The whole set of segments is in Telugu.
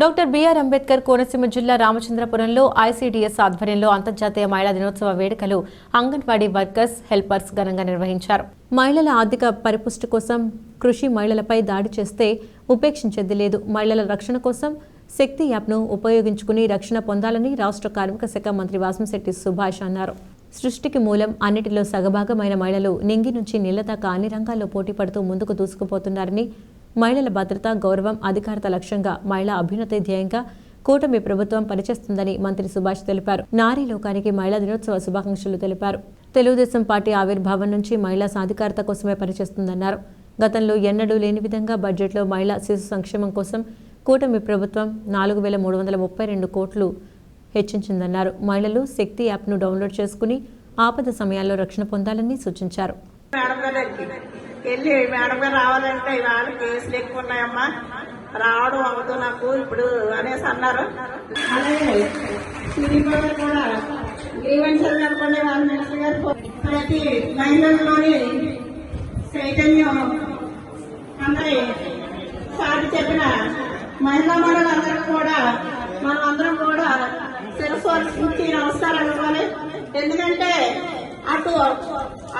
డాక్టర్ బిఆర్ అంబేద్కర్ కోనసీమ జిల్లా రామచంద్రపురంలో ఐసీడీఎస్ ఆధ్వర్యంలో అంతర్జాతీయ మహిళా దినోత్సవ వేడుకలు అంగన్వాడీ వర్కర్స్ హెల్పర్స్ ఘనంగా నిర్వహించారు. మహిళల ఆర్థిక పరిపుష్టి కోసం కృషి మహిళలపై దాడి చేస్తే ఉపేక్షించేది లేదు. మహిళల రక్షణ కోసం శక్తి యాప్ను ఉపయోగించుకుని రక్షణ పొందాలని రాష్ట్ర కార్మిక శాఖ మంత్రి వాసంశెట్టి సుభాష్ అన్నారు. సృష్టికి మూలం అన్నిటిలో సగభాగమైన మహిళలు నింగి నుంచి నీళ్ళ దాకా అన్ని రంగాల్లో పోటీ పడుతూ ముందుకు దూసుకుపోతున్నారని మహిళల భద్రత గౌరవం అధికారత లక్ష్యంగా మహిళా అభ్యున్నతి ధ్యేయంగా కూటమి ప్రభుత్వం పనిచేస్తుందని మంత్రి సుభాష్ తెలిపారు. నారీ లోకానికి మహిళా దినోత్సవ శుభాకాంక్షలు తెలిపారు. తెలుగుదేశం పార్టీ ఆవిర్భావం నుంచి మహిళా సాధికారత కోసమే పనిచేస్తుందన్నారు. గతంలో ఎన్నడూ లేని విధంగా బడ్జెట్లో మహిళా శిశు సంక్షేమం కోసం కూటమి ప్రభుత్వం నాలుగు వేల మూడు వందల ముప్పై రెండు కోట్లు హెచ్చించిందన్నారు. మహిళలు శక్తి యాప్ను డౌన్లోడ్ చేసుకుని ఆపద సమయాల్లో రక్షణ పొందాలని సూచించారు. మేడం వెళ్ళి మేడం గారు రావాలంటే ఇవాళ కేసులు ఎక్కువ ఉన్నాయమ్మా. రావడం అవ్వదు నాకు ఇప్పుడు అనేసి అన్నారు. అలాగే. సిరిబాబు కూడా గ్రీవెన్స్ అనుకునే వాళ్ళ మినిస్టర్ గారు ప్రతి మహిళల్లోని చైతన్యం అందరి సాటి చెప్పిన మహిళా మనులందరూ కూడా మనం అందరం కూడా శిరస్సు నమస్కారం అనుకోవాలి ఎందుకంటే అటు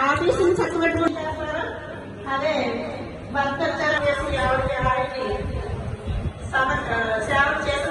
ఆఫీసుని చక్కబెట్టుకుంటారు అదే భర్త చేసి ఆవిడకి ఆవిడకి సమ- సేవ చేసి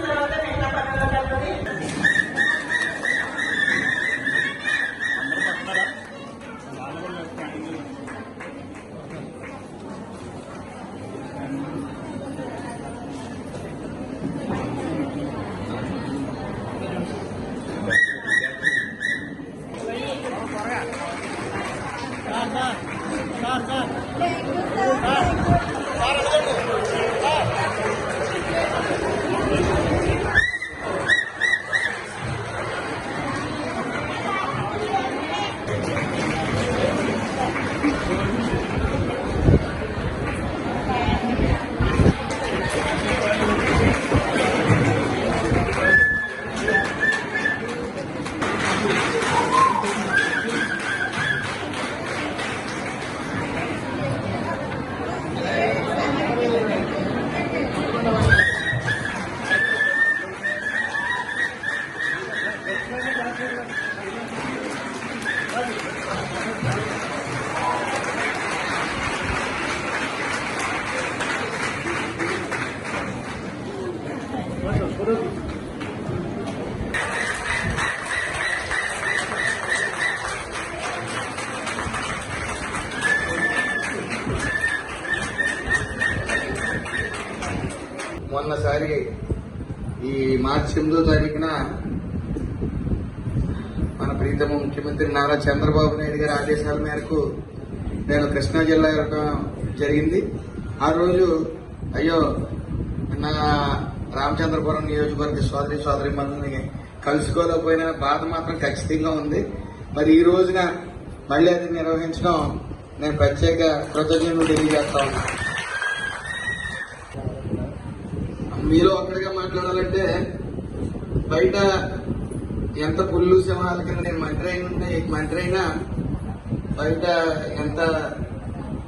మొన్నసారి ఈ మార్చి ఎనిమిదో తారీఖున మన ప్రీతమ ముఖ్యమంత్రి నారా చంద్రబాబు నాయుడు గారి ఆదేశాల మేరకు నేను కృష్ణా జిల్లా వెళ్ళడం జరిగింది. ఆ రోజు అయ్యో నా రామచంద్రపురం నియోజకవర్గ సోదరి సోదరి మందిని కలుసుకోలేకపోయిన బాధ మాత్రం ఖచ్చితంగా ఉంది. మరి ఈ రోజున మళ్ళీ అది నిర్వహించడం నేను ప్రత్యేక కృతజ్ఞతలు తెలియజేస్తా ఉన్నాను మీలో ఒక్కడిగా మాట్లాడాలంటే బయట ఎంత పుల్లు సింహాల కింద నేను మంత్రి అయిన ఉంటే మంత్రి అయినా బయట ఎంత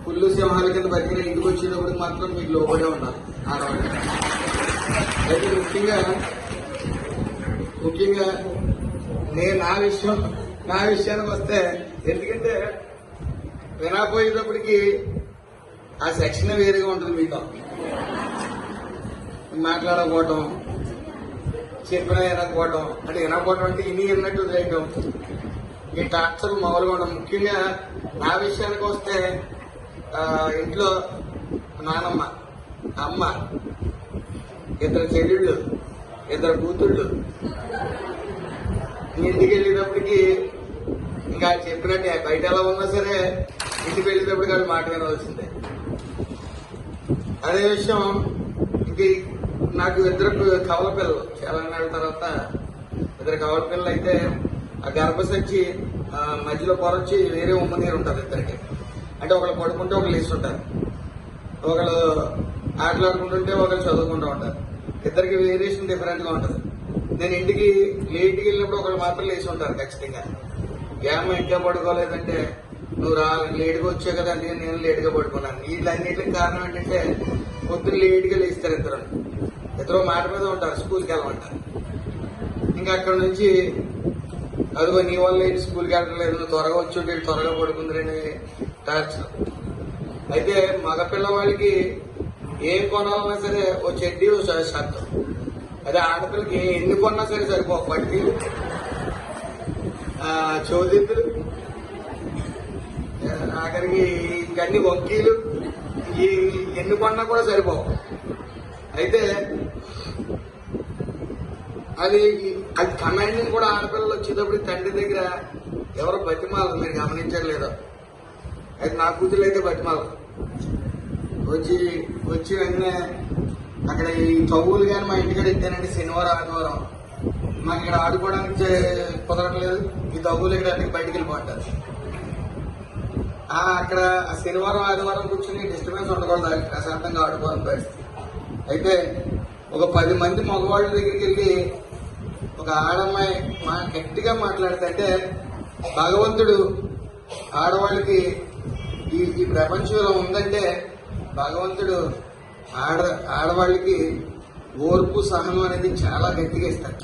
పుల్లు సింహాల కింద బతికిన ఇంటికి వచ్చేటప్పుడు మాత్రం మీకు లోపడే ఉన్నారు ఆడవాళ్ళు. అయితే ముఖ్యంగా ముఖ్యంగా నేను నా విషయం నా విషయానికి వస్తే ఎందుకంటే వినపోయేటప్పటికి ఆ సెక్షన్ వేరుగా ఉంటుంది మీతో. మాట్లాడకపోవటం చెప్పిన వినకపోవటం అంటే వినకపోవటం అంటే ఇని విన్నట్టు చేయటం ఈ టార్చర్ మామూలుగా ఉండడం. ముఖ్యంగా నా విషయానికి వస్తే ఇంట్లో నానమ్మ అమ్మ ఇద్దరు చెల్లెళ్ళు ఇద్దరు కూతుళ్ళు. ఇంటికి వెళ్ళేటప్పటికి ఇంకా చెప్పినట్టే బయట ఎలా ఉన్నా సరే ఇంటికి వెళ్ళేటప్పటికి వాళ్ళు మాట వినవలసిందే. అదే విషయం ఇది నాకు ఇద్దరు కవల పిల్లలు చాలా నెలల తర్వాత ఇద్దరు కవల పిల్లలు అయితే ఆ గర్భసంచి మధ్యలో పొరొచ్చి వేరే ఉమ్మ నీరు ఉంటుంది ఇద్దరికి. అంటే ఒకళ్ళు పడుకుంటే ఒకళ్ళు లేచి ఉంటారు. ఒకళ్ళు ఆటలాడుకుంటుంటే ఒకరు చదువుకుంటూ ఉంటారు. ఇద్దరికి వేరియేషన్ డిఫరెంట్గా ఉంటుంది. నేను ఇంటికి లేట్కి వెళ్ళినప్పుడు ఒకరు మాత్రం లేచి ఉంటారు ఖచ్చితంగా. ఏమో ఇంట్లో పడుకోలేదంటే నువ్వు రా లేటుగా వచ్చావు కదా అందుకని నేను లేటుగా పడుకున్నాను. వీళ్ళన్నిటికి కారణం ఏంటంటే పొద్దున్న లేటుగా లేస్తారు ఇద్దరు. ఇద్దరు మాట మీద ఉంటారు స్కూల్కి వెళ్ళమంటారు. ఇంకా అక్కడ నుంచి అదిగో నీ వల్ల ఏంటి స్కూల్కి వెళ్ళట్లేదు నువ్వు త్వరగా వచ్చి త్వరగా పడుకుందిరని టార్చర్. అయితే మగ పిల్లవాడికి ఏం కొనాలన్నా సరే ఓ చెడ్డీ ఓ షర్ట్ అదే ఆడపిల్లకి ఎన్ని కొన్నా సరే సరిపో పట్టీలు చోదిద్దులు ఆఖరికి ఇంకన్ని వంకీలు ఈ ఎన్ని కొన్నా కూడా సరిపోవు అయితే అది అది కమాండింగ్ కూడా ఆడపిల్లలు వచ్చేటప్పుడు తండ్రి దగ్గర ఎవరు బతిమాలు మీరు గమనించారు లేదో అయితే నా కూతురు అయితే బతిమాలు వచ్చి వచ్చి వెంటనే అక్కడ ఈ చవులు కానీ మా ఇంటికాడ ఇద్దానండి శనివారం ఆదివారం. మాకు ఇక్కడ ఆడుకోవడానికి కుదరట్లేదు. ఈ తగులు ఇక్కడ అన్ని బయటికి వెళ్ళిపోతారు అక్కడ ఆ శనివారం ఆదివారం కూర్చొని డిస్టర్బెన్స్ ఉండకూడదు. ప్రశాంతంగా ఆడుకోవాలని పరిస్థితి. అయితే ఒక పది మంది మగవాళ్ళ దగ్గరికి వెళ్ళి ఒక ఆడమ్మాయి మా గట్టిగా మాట్లాడితే భగవంతుడు ఆడవాళ్ళకి ఈ ఈ ప్రపంచంలో ఉందంటే భగవంతుడు ఆడ ఆడవాళ్ళకి ఓర్పు సహనం అనేది చాలా గట్టిగా ఇస్తారు.